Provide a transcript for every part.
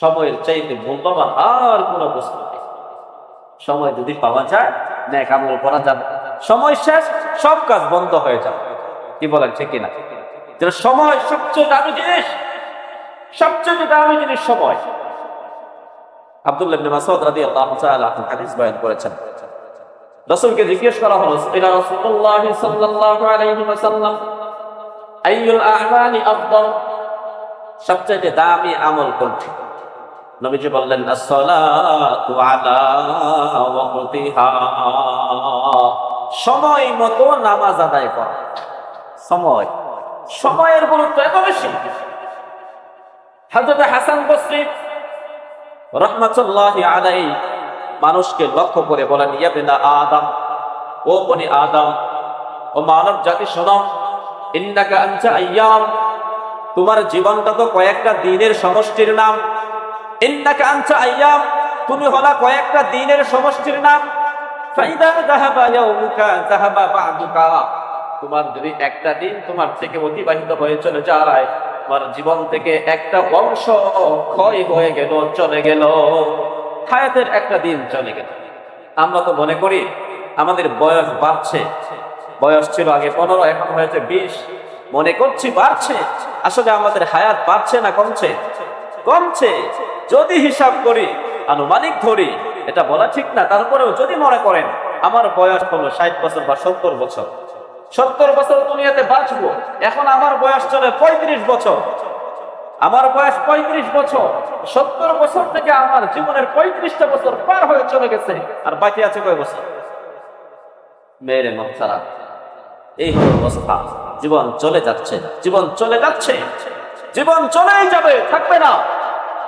সময়ের চাইতে মূল্যবান আর কোনো বস্তু নেই। সময় যদি পাওয়া যায়, ন্যাক আমল করা যাবে। সময় শেষ, সব কাজ বন্ধ হয়ে যাবে। কি বলেন, ঠিক যেন সময় সবচেয়ে দামি জিনিস, সবচেয়ে দামি জিনিস সময়। আব্দুল্লাহ ইবনে মাসউদ রাদিয়াল্লাহু তাআলা হাদিস বয়ান করেছেন। রাসূলকে জিজ্ঞেস করা হলো, ইলা রাসূলুল্লাহ সাল্লাল্লাহু আলাইহি ওয়াসাল্লাম, আইয়ুল আ'মালি আফদাল? সবচেয়ে দামি আমল কোনটি? নবীজি বললেন সময় মতো নামাজ আদায় করা। সময়। সময়ের গুরুত্ব এত বেশি। হযরত হাসান বসরি রহমাতুল্লাহ আলাই মানুষকে লক্ষ্য করে বলেন ইয়াবিনা আদম, ও বনি আদম, ও মানব জাতি, শোনো, ইন্নাকা আনসা আইয়াম তোমার জীবনটা তো কয়েকটা দিনের সমষ্টির নাম। ইন্নাকা আনসা আইয়াম তুমি হলা কয়েকটা দিনের সমষ্টির নাম। ফাইদা যাহাবা ইয়াউমুকা, যাহাবা বা'দুকা। তোমার যদি একটা দিন তোমার থেকে অতিবাহিত হয়ে চলে যায়, তোমার জীবন থেকে একটা অংশ ক্ষয় হয়ে গেল, চলে গেল। হায়াতের একটা দিন চলে গেল। আমরা তো মনে করি, আমাদের বয়স বাড়ছে। বয়স ছিল আগে পনেরো, এখন হয়েছে বিশ। মনে করছি বাড়ছে। আসলে আমাদের হায়াত বাড়ছে না কমছে? কমছে। যদি হিসাব করি, আনুমানিক ধরি, এটা বলা ঠিক না, তারপরেও যদি মনে করেন, আমার বয়স হলো ষাট বছর বা সত্তর বছর। সত্তর বছর দুনিয়াতে বাঁচবো, এখন আমার বয়স চলে পঁয়ত্রিশ বছর। আমার বয়স পঁয়ত্রিশ বছর, সত্তর বছর থেকে আমার জীবনের পঁয়ত্রিশটা বছর পার হয়ে চলে গেছে, আর বাকি আছে কয় বছর? মেরে মহারা এই হলো অবস্থা। জীবন চলে যাচ্ছে, জীবন চলে যাচ্ছে। জীবন চলেই যাবে, থাকবে না।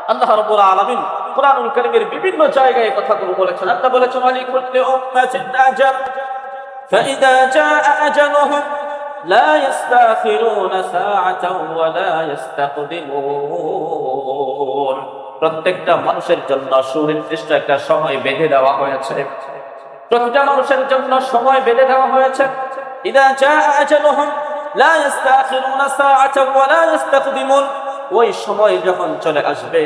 আল্লাহ রাব্বুল আলামিন কোরআনুল কারীমের বিভিন্ন জায়গায় এই কথাগুলো বলেছেন আল্লাহ বলেছেন আলী কুল্লি উম্মাতিন আজাল فإذا جاء أجلهم لا يستأخرون ساعة ولا يستقدمون প্রত্যেকটা মানুষের জন্য সুনির্দিষ্ট একটা সময় বেঁধে দেওয়া হয়েছে প্রতিটা মানুষের জন্য সময় বেঁধে দেওয়া হয়েছে ইদা জাআ আজালুহুম লা ইস্তাখিরুনা সাআতাও ওয়া লা ইস্তাকদিমুন ওই সময় যখন চলে আসবে,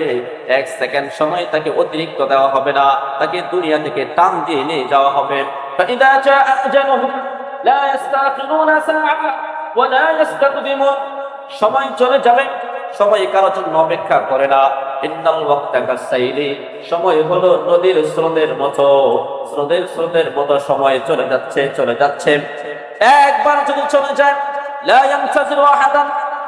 এক সেকেন্ড সময় তাকে অতিরিক্ত দেওয়া হবে না। তাকে দুনিয়া থেকে টান দিয়ে নিয়ে যাওয়া হবে। সময় চলে যাবে, সময় কারও জন্য অপেক্ষা করে না। সময় হলো নদীর স্রোতের মতো। স্রোতের স্রোতের মতো সময় চলে যাচ্ছে চলে যাচ্ছে। একবার যদি চলে যায়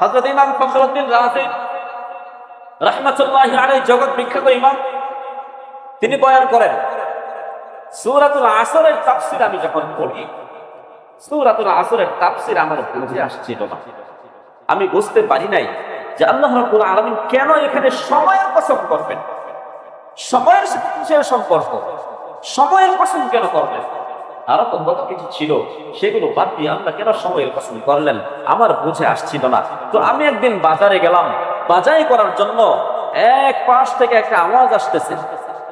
হযরত ইমাম ফখরুদ্দিন রাজি রাহমাতুল্লাহি আলাইহি জগৎ বিখ্যাত ইমাম, তিনি বয়ান করেন, সূরাতুল আসরের তাফসীর আমি যখন পড়ি, সূরাতুল আসরের তাফসীর আমার বুঝে আসছিল না। আমি বুঝতে পারি নাই যে আল্লাহ রাব্বুল আলামিন কেন এখানে সময়ের কসম করবেন? সময়ের সাথে সম্পর্ক? সময়ের কসম কেন করবেন? আরও কত কিছু ছিল, সেগুলো বাদ দিয়ে আল্লাহ কেন সময়ের পছন্দ করলেন? আমার বুঝে আসছিল না। তো আমি একদিন বাজারে গেলাম। বাজারে করার জন্য এক পাশ থেকে একটা আওয়াজ আসতেছে।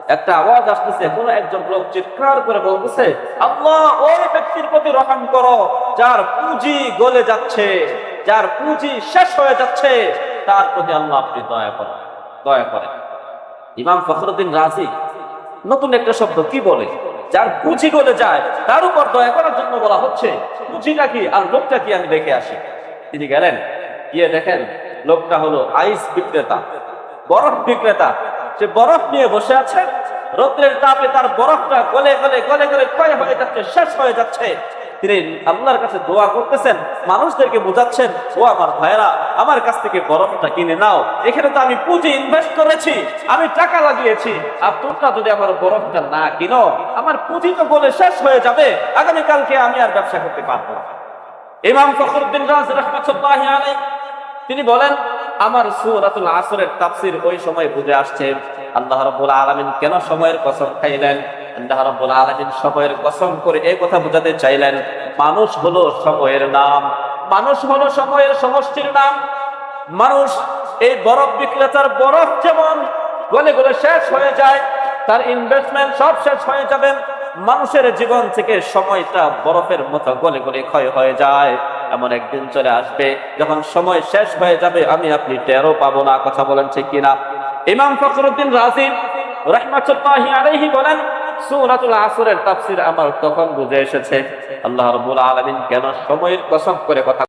একটা আওয়াজ আসতেছে, কোন একজন লোক চিৎকার করে বলতেছে, আল্লাহ, ওই ব্যক্তির প্রতি রহম করো, যার পুঁজি গলে যাচ্ছে, যার পুঁজি শেষ হয়ে যাচ্ছে, তার প্রতি আল্লাহ আপনি দয়া করেন দয়া করেন। ইমাম ফখরুদ্দিন রাজি। নতুন একটা শব্দ কি বলে? যার কুচি গলে যায়, তার উপর দয়া করার জন্য বলা হচ্ছে কুচিটা কি আর লোকটা কি আমি দেখে আসি? তিনি গেলেন, গিয়ে দেখেন লোকটা হলো আইস বিক্রেতা, বরফ বিক্রেতা। সে বরফ নিয়ে বসে আছে, রোদ্রের তাপে তার বরফটা গলে গলে গলে গলে ক্ষয় হয়ে যাচ্ছে, শেষ হয়ে যাচ্ছে। তিনি আল্লাহর কাছে দোয়া করতেছেন, মানুষদেরকে বোঝাচ্ছেন, ও আমার ভাইরা আমার কাছ থেকে বরফটা কিনে নাও। এখানে তো আমি পুঁজি ইনভেস্ট করেছি, আমি টাকা লাগিয়েছি। আর তোমরা যদি আমার বরফটা না কিনো, আমার পুঁজি তো বলে শেষ হয়ে যাবে। আগামীকালকে আমি আর ব্যবসা করতে পারব ইমাম ফখরুদ্দিন রাজ রহমতুল্লাহ তিনি বলেন, আমার সূরাতুল আসরের তাফসীর ওই সময় বুঝে আসছে। আল্লাহ রাব্বুল আলামিন কেন সময়ের কসম খাইলেন? আল্লাহ রাব্বুল আলামিন সময়ের কসম করে এই কথা বোঝাতে চাইলেন, মানুষ হলো সময়ের নাম। মানুষ হলো সময়ের সমষ্টির নাম। মানুষ এই বরফ বিক্রেতার বরফ যেমন গলে গলে শেষ হয়ে যায়, তার ইনভেস্টমেন্ট সব শেষ হয়ে যাবে। মানুষের জীবন থেকে সময়টা বরফের মতো গলে গলে ক্ষয় হয়ে যায়। এমন একদিন চলে আসবে, যখন সময় শেষ হয়ে যাবে, আমি আপনি টেরও পাবো না, কথা বলেন ঠিক কিনা? ইমাম ফখরুদ্দিন রাজিব রহমাতুল্লাহি আলাইহি বলেন সূরাতুল আসরের তাফসির আমার তখন বুঝে এসেছে? আল্লাহ রাব্বুল আলামিন কেন সময়ের কসম করে কথা